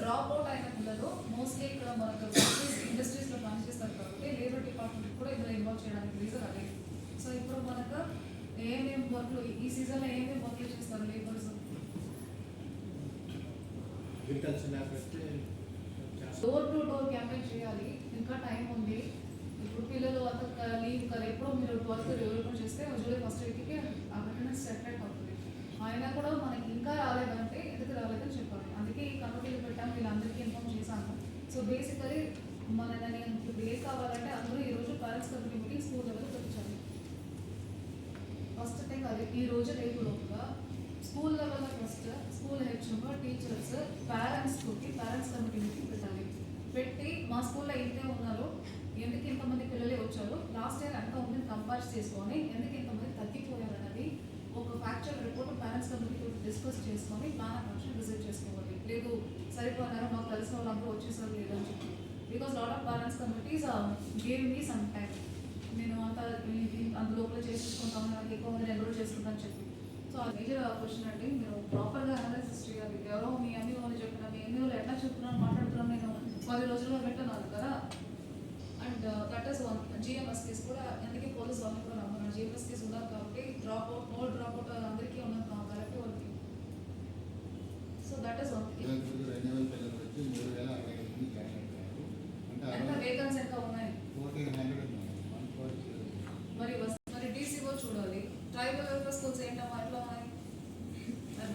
Drop out అయిన పిల్లలు mostly ఇక్కడ మనకు ఇండస్ట్రీస్లో పనిచేస్తారు కాబట్టి లేబర్ డిపార్ట్మెంట్ కూడా ఇందులో ఇన్వాల్వ్ చేయడానికి రీజన్ అదే. సో ఇప్పుడు మనకు ఏమేమి వర్క్లు ఈ సీజన్లో ఏమేమి వర్క్లు చేస్తారు labours door to door campaign చేయాలి. ఇంకా టైం ఉంది. ఇప్పుడు పిల్లలు అంత లీవ్ కదా ఎప్పుడో మీరు ట్వెల్త్ రివల్యూషన్ చేస్తే జూలై ఫస్ట్ వీక్కి అటెండెన్స్ సెటరేట్ అవుతుంది. అయినా కూడా సో బేసికలీ మన నేను ఇప్పుడు కావాలంటే అందరూ ఈరోజు పేరెంట్స్ కమిటీ మీటింగ్ స్కూల్ లెవెల్కి పెట్టాలి ఫస్ట్ థింగ్ అది ఈ రోజు రేపు లోపుగా స్కూల్ లెవెల్లో first school HM teachers parents తోటి పేరెంట్స్ కమిటీ మీటింగ్ పెట్టాలి. పెట్టి మా స్కూల్లో ఇంతే ఉన్నారో. ఎందుకు ఇంతమంది పిల్లలే వచ్చారు? లాస్ట్ ఇయర్ ఎంత ఉందని కంపేర్ చేసుకొని ఎందుకు ఇంతమంది తగ్గిపోయారు అన్నది ఒక factual report parents committee discuss చేసుకొని ప్లాన్ ఆఫ్ యాక్షన్ విజిట్ చేసుకోవాలి సరిపోయినారు మాకు తెలిసిన వాళ్ళందరూ వచ్చేసారు లేదని చెప్పి. Because lot of parents committees gave me some time నేను అంత అందులోపల చేసుకుంటాను నాకు ఎక్కువ మంది ఎన్రోల్ చేసుకుంటాను చెప్పి. సో ఆ మేజర్ క్వశ్చన్ అండి మీరు ప్రాపర్గా అనాలిసిస్ చేయాలి. ఎవరో మీ అన్ని వాళ్ళు చెప్పిన మీ ఎన్ని వాళ్ళు ఎట్లా చెప్తున్నాను మాట్లాడుతున్నాను నేను పది రోజుల్లో పెట్టన్నాను కదా. అండ్ దట్ ఈస్ వన్ జిఎంఎస్టీస్ కూడా ఎందుకే పోలీస్ వాళ్ళని కూడా జిఎంఎస్ కేస్ ఉన్నారు కాబట్టి డ్రాప్ అవుట్ నోల్ డ్రాప్ అవుట్ అందరికీ ఉన్నారు కాబట్టి వాళ్ళకి. సో దట్ ఈస్ వన్ వచ్చి మూడు వేల అరవై ఎనిమిది జాయిన్ అయిపోయారు అంటే మరి మరి డీసీఓ చూడాలి ట్రైబల్ వెల్ఫేర్ స్కూల్స్ ఏంటమ్మా ఎట్లా ఉన్నాయి? కదా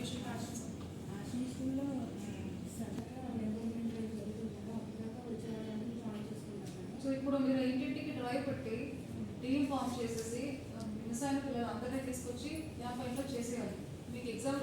సో ఇప్పుడు మీరు ఇంటింటికి డ్రైవ్ పెట్టి టీమ్ ఫామ్ చేసేసి మిస్ అయిన పిల్లలు అందరినీ తీసుకొచ్చి యాభై ఇంట్లో చేసేయాలి. మీకు ఎగ్జామ్